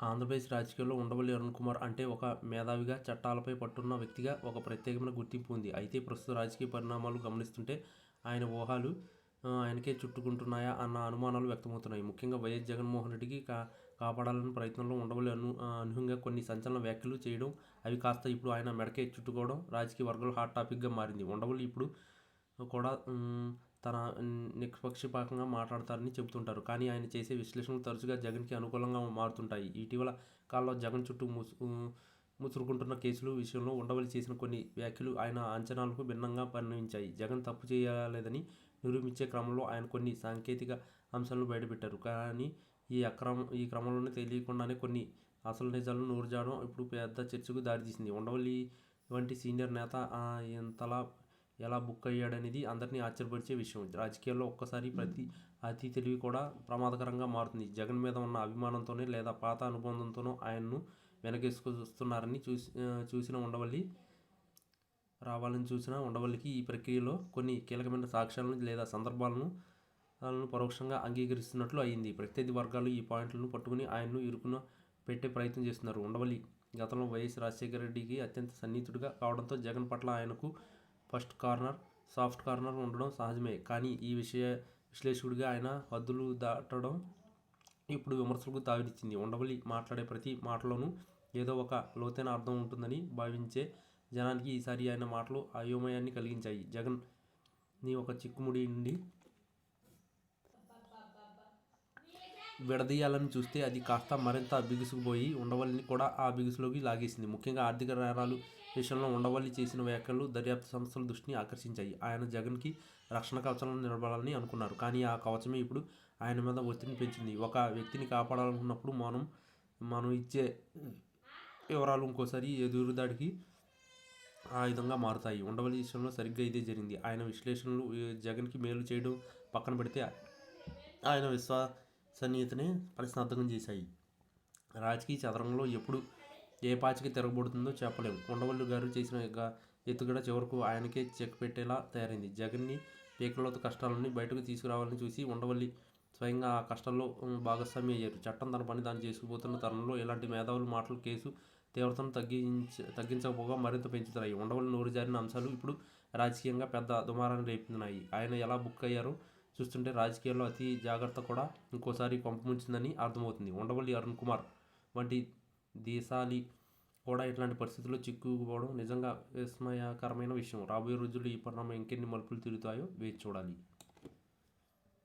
ఆంధ్రప్రదేశ్ రాజకీయాల్లో ఉండవల్లి అరుణ్ కుమార్ అంటే ఒక మేధావిగా, చట్టాలపై పట్టున్న వ్యక్తిగా ఒక ప్రత్యేకమైన గుర్తింపు ఉంది. అయితే ప్రస్తుత రాజకీయ పరిణామాలు గమనిస్తుంటే ఆయన ఊహాలు ఆయనకే చుట్టుకుంటున్నాయా అన్న అనుమానాలు వ్యక్తమవుతున్నాయి. ముఖ్యంగా వైఎస్ జగన్మోహన్ రెడ్డికి కా కాపాడాలనే ప్రయత్నంలో ఉండవల్లి అను అనూహ్యంగా కొన్ని సంచలన వ్యాఖ్యలు చేయడం, అవి కాస్త ఇప్పుడు ఆయన మెడకే చుట్టుకోవడం రాజకీయ వర్గాలు హాట్ టాపిక్గా మారింది. ఉండవల్లి ఇప్పుడు కూడా తన నిష్పక్షపాతంగా మాట్లాడతారని చెబుతుంటారు. కానీ ఆయన చేసే విశ్లేషణలు తరచుగా జగన్కి అనుకూలంగా మారుతుంటాయి. ఇటీవల కాలంలో జగన్ చుట్టూ ముసు ముసురుకుంటున్న కేసులు విషయంలో ఉండవలి చేసిన కొన్ని వ్యాఖ్యలు ఆయన అంచనాలకు భిన్నంగా పరిణమించాయి. జగన్ తప్పు చేయలేదని నిరూపించే క్రమంలో ఆయన కొన్ని సాంకేతిక అంశాలను బయటపెట్టారు. కానీ ఈ అక్రమ ఈ క్రమంలోనే తెలియకుండానే కొన్ని అసలు నిజాలను నోరుజారడం ఇప్పుడు పెద్ద చర్చకు దారితీసింది. ఉండవల్లి వంటి సీనియర్ నేత ఇంతలా ఎలా బుక్ అయ్యాడనేది అందరినీ ఆశ్చర్యపరిచే విషయం. రాజకీయాల్లో ఒక్కసారి ప్రతి అతి తెలివి కూడా ప్రమాదకరంగా మారుతుంది. జగన్ మీద ఉన్న అభిమానంతోనే లేదా పాత అనుబంధంతోనో ఆయన్ను వెనకేసుకొస్తున్నారని చూసి చూసిన ఉండవల్లి రావాలని చూసిన ఉండవల్లికి ఈ ప్రక్రియలో కొన్ని కీలకమైన సాక్ష్యాలను లేదా సందర్భాలను పరోక్షంగా అంగీకరిస్తున్నట్లు అయింది. ప్రత్యర్థి వర్గాలు ఈ పాయింట్లను పట్టుకుని ఆయన్ను ఇరుకున పెట్టే ప్రయత్నం చేస్తున్నారు. ఉండవల్లి గతంలో వైఎస్ రాజశేఖర రెడ్డికి అత్యంత సన్నిహితుడిగా కావడంతో జగన్ పట్ల ఆయనకు ఫస్ట్ కార్నర్, సాఫ్ట్ కార్నర్ ఉండడం సహజమే. కానీ ఈ విషయ విశ్లేషకుడిగా ఆయన హద్దులు దాటడం ఇప్పుడు విమర్శలకు తావిచ్చింది. ఉండవల్లి మాట్లాడే ప్రతి మాటలోనూ ఏదో ఒక లోతైన అర్థం ఉంటుందని భావించే జనానికి ఈసారి ఆయన మాటలు అయోమయాన్ని కలిగించాయి. జగన్ నీ ఒక చిక్కుముడి నుండి విడదీయాలని చూస్తే అది కాస్త మరింత బిగుసుకుపోయి ఉండవల్లిని కూడా ఆ బిగుసులోకి లాగేసింది. ముఖ్యంగా ఆర్థిక నేరాలు విషయంలో ఉండవల్లి చేసిన వ్యాఖ్యలు దర్యాప్తు సంస్థల దృష్టిని ఆకర్షించాయి. ఆయన జగన్కి రక్షణ కవచాలను నిలబడాలని అనుకున్నారు. కానీ ఆ కవచమే ఇప్పుడు ఆయన మీద ఒత్తిడిని పెంచింది. ఒక వ్యక్తిని కాపాడాలనుకున్నప్పుడు మనం మనం ఇచ్చే వివరాలు ఇంకోసారి ఎదురుదాడికి ఆయుధంగా మారతాయి. ఉండవల్లి విషయంలో సరిగ్గా ఇదే జరిగింది. ఆయన విశ్లేషణలు జగన్కి మేలు చేయడం పక్కన పెడితే ఆయన సన్నిహితుని ప్రశ్నార్థకం చేశాయి. రాజకీయ చదరంగంలో ఎప్పుడు ఏ పాచిక తిరగబడుతుందో చెప్పలేము ఉండవల్లి గారు చేసిన ఎత్తుగడ చివరకు ఆయనకే చెక్ పెట్టేలా తయారైంది. జగన్ని పీకల్లోతు కష్టాల నుండి బయటకు తీసుకురావాలని చూసి ఉండవల్లి స్వయంగా ఆ కష్టాల్లో భాగస్వామి అయ్యారు. చట్టం తన పని తాను చేసుకుపోతున్న తరుణంలో ఇలాంటి మేధావుల మాటలు కేసు తీవ్రతను తగ్గించ తగ్గించకపోగా మరింత పెంచుతున్నాయి. ఉండవల్లి నోరు జారిన అంశాలు ఇప్పుడు రాజకీయంగా పెద్ద దుమారాన్ని రేపుతున్నాయి. ఆయన ఎలా బుక్ అయ్యారో చూస్తుంటే రాజకీయాల్లో అతి జాగ్రత్త కూడా ఇంకోసారి కొంపముంచిందని అర్థమవుతుంది. ఉండవల్లి అరుణ్ కుమార్ వంటి దేశాలి కూడా ఇట్లాంటి పరిస్థితుల్లో చిక్కుకుపోవడం నిజంగా విస్మయకరమైన విషయం. రాబోయే రోజుల్లో ఈ పరిణామం ఇంకెన్ని మలుపులు తిరుగుతాయో వేచి చూడాలి.